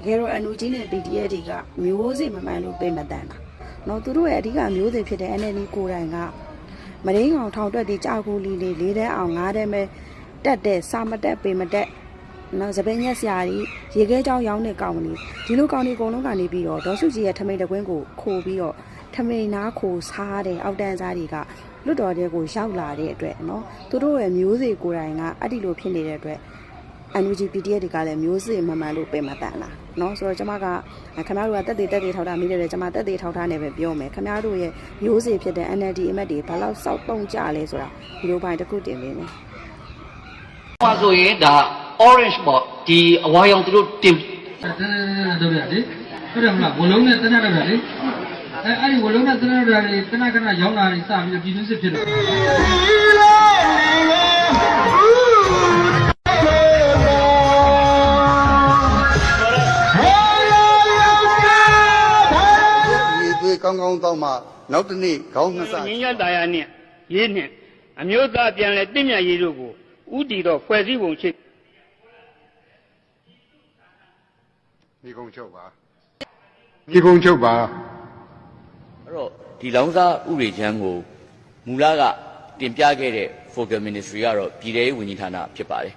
တကယ်တော့ NUG နဲ့ PDF တွေကမျိုးစေ့မမှန်လို့ပြင်မတန်တာနော်သူတို့ရဲ့အဓိကမျိုးစေ့ဖြစ်တဲ့ NND ကိုယ်တိုင်ကမရင်းအောင်ထောင်တွက်ပြီးကြာကူလီလေးလေးတန်းအောင်ငါးတန်းပဲတက်တဲ့စာမတက်ပေမတက်နော်စပင်းရက်ဆရာကြီးရေခဲကြောင်ရောင်းတဲ့ကောင်လေးဒီလိုကောင်လေးအကုန်လုံးကနေပြီးတော့ဒေါ်စုကြီးရဲ့ထမိန်တကွင်းကိုခိုးပြီးတော့ထမိန်နားခိုးစားတဲ့အောက်တန်းစားတွေကလွတ်တော်တဲ့ကိုရောက်လာတဲ့အတွက်နော်သူတို့ရဲ့မျိုးစေ့ကိုယ်တိုင်ကအဲ့ဒီလိုဖြစ်နေတဲ့အတွက် NUG PDF တွေကလည်းမျိုးစေ့မမှန်လို့ပယ်မပန်လားနော်ဆိုတော့ကျမကခင်ဗျားတို့ကတက်သေးတက်သေးထောက်တာမိတယ်လေကျမတက်သေးထောက်ထားနေပဲပြောမယ်ခင်ဗျားတို့ရဲ့မျိုးစေ့ဖြစ်တဲ့ NLD အမတ်တွေဘာလို့စောက်တုံးကြလဲဆိုတာဒီလိုပိုင်းတစ်ခုတင်ပေးမယ်ဟောဆိုရင်ဒါ orange ပေါ့ဒီအဝါရောင်သူတို့တင်တော်ပြလေဟုတ်တယ်မလားဝလုံးနဲ့တနက်တော့လေအဲအဲ့ဒီဝလုံးနဲ့တနက်တော့လေတနက်ခဏရောင်းလာနေစပြီးတော့ပြည်သူစစ်ဖြစ်တယ် ကောင်းကောင်းတောင်းမှနောက်တစ်နေ့ခေါင်းနှစ်ဆငင်းရတရားနှင့်ရေးနှင့်အမျိုးသားပြန်လဲတင့်မြတ်ရေးတို့ကိုဥတီတော့ဖွဲ့စည်းပုံရှိမိကုံချုပ်ပါမိကုံချုပ်ပါအဲ့တော့ဒီလောင်းစားဥရေချမ်းကိုမူလကတင်ပြခဲ့တဲ့ Focal Ministry ကတော့ပြည်ထောင်ဝန်ကြီးဌာနဖြစ်ပါတယ်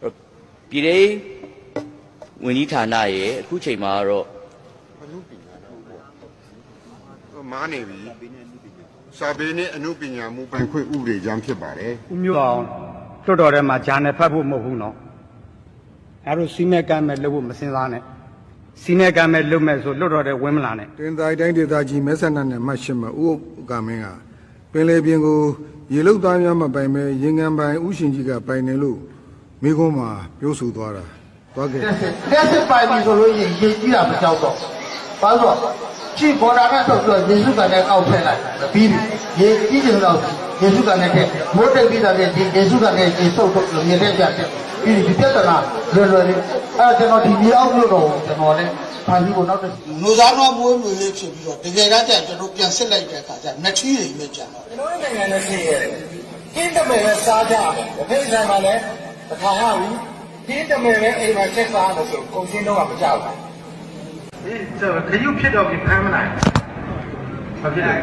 အဲ့တော့ပြည်ထောင်ဝန်ကြီးဌာနရဲ့အခုချိန်မှာကတော့ မားနေပြီစာပေနဲ့အမှုပညာမူပိုင်ခွင့်ဥပဒေကြမ်းဖြစ်ပါတယ်ဦးမျိုးအောင်တွတ်တော်ထဲမှာဂျာနယ်ဖတ်ဖို့မဟုတ်ဘူးနော်အဲဒါစီမဲကမ်းမဲ့လုပ်ဖို့မစင်စားနဲ့စီမဲကမ်းမဲ့လုပ်မဲ့ဆိုလွတ်တော်ထဲဝင်မလာနဲ့တင်သားတိုင်းဒေသကြီးမဲဆန္ဒနဲ့မှတ်ရှင်းမှာဥဥကမင်းကပင်လေပြင်ကိုရေလုတ်သားများမပိုင်ပဲရင်ငံပိုင်ဥရှင်ကြီးကပိုင်နေလို့မိကုံးမှာပြောဆိုသွားတာသွားခဲ့လက်စစ်ပိုင်ပြီဆိုလို့ရင်ရေးကြီးတာမကြောက်တော့ ဘာလို့ကြည့်ဘော်ဒါနဲ့ဆိုပြီးတော့ယေရှုကလည်းအောက်ထည့်လိုက်ပြီးပြီရေးကြီးတယ်တော့ယေရှုကလည်းမိုးတိတ်ပြီးတာလည်းဒီယေရှုကလည်းဒီဆုပ်ထုတ်လို့မြင်တဲ့ကြတယ်ပြီးဒီပြဿနာလွယ်လွယ်လေးအဲကျွန်တော်ဒီမြေအောက်လို့တော့ကျွန်တော်လည်းဖန်ပြီးကိုနောက်တစ်လူသားတော်မွေးမြူလေးဖြစ်ပြီးတော့တကယ်တမ်းကျကျွန်တော်ပြန်စစ်လိုက်တဲ့အခါကျနှစ်ထီးတွေပဲကျန်တော့ကျွန်တော်နိုင်ငံနဲ့ဖြစ်ရတယ်။တင်းတမယ်နဲ့စားကြတယ်။ဖိဆိုင်မှာလည်းတစ်ခါရပြီ။တင်းတမယ်နဲ့အိမ်မှာချက်စားလို့ဆိုကုန်ရှင်းတော့မကြောက်ဘူး။ ဒီဆိုခရုဖြစ်တော့ပြီးဖမ်းမနိုင်ဘာဖြစ်လဲ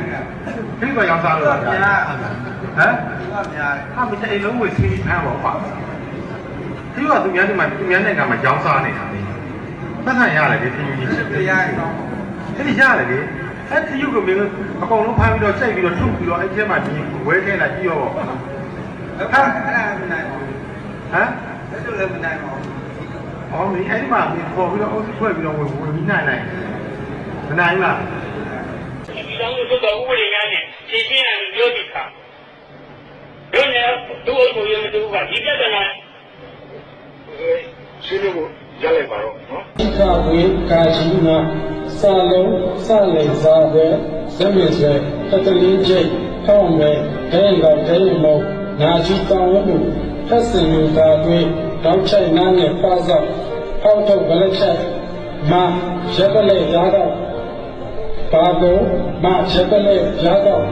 ခိကရောင်းစားလို့လားဟမ်ဟာမင်းအိမ်လုံးဝစီးပြီးဖမ်းပါဦးပါဒီကသူများဒီမှာသူများနိုင်ငံမှာရောင်းစားနေတာလေပတ်ဆိုင်ရတယ်ဒီသင်ယူကြီးတရားရောအဲ့ဒီရတယ်လေအဲ့ဒီယူကမင်းအကောင်လုံးဖမ်းပြီးတော့စိတ်ပြီးတော့ထုတ်ပြီးတော့အဲ့ထဲမှာဒီဝဲထဲလာကြည့်ရောဟမ်အဲ့ဒါမနိုင်ဘူးဟမ်အဲ့လိုလည်းမနိုင်ပါဘူး အော်မင်းအဲ့ဒီမှာပေါ်ပြီးတော့အုပ်စုဖွဲ့ပြီးတော့ဝင်ဝင်ပြီးနိုင်နိုင်မနိုင်လားဒီလောင်းတို့တော့ဥပဒေများနဲ့ရှင်းရှင်းအောင်ပြောပြတာတို့နဲ့တို့အုပ်ချုပ်ရေးမတူကဒီပြဿနာရှင်းလို့ရလိုက်ပါတော့နော်ကဝေကာကြီးနာစာလုံးစလိန်စားတဲ့ဇမင်ဆွဲတတလင်းကျိတ်ထောင်းမဲ့ဒဲကောင်ဒဲမောနာချီတောင်းမှုဖက်စင်လူသာတွေ တောက်ချိုက်နားနဲ့ပါစောက်အောက်ထုတ်ဗလက်ချိုက်မာရက်ပလက်ရားတော့ဘာကိုမရက်ပလက်ရားတော့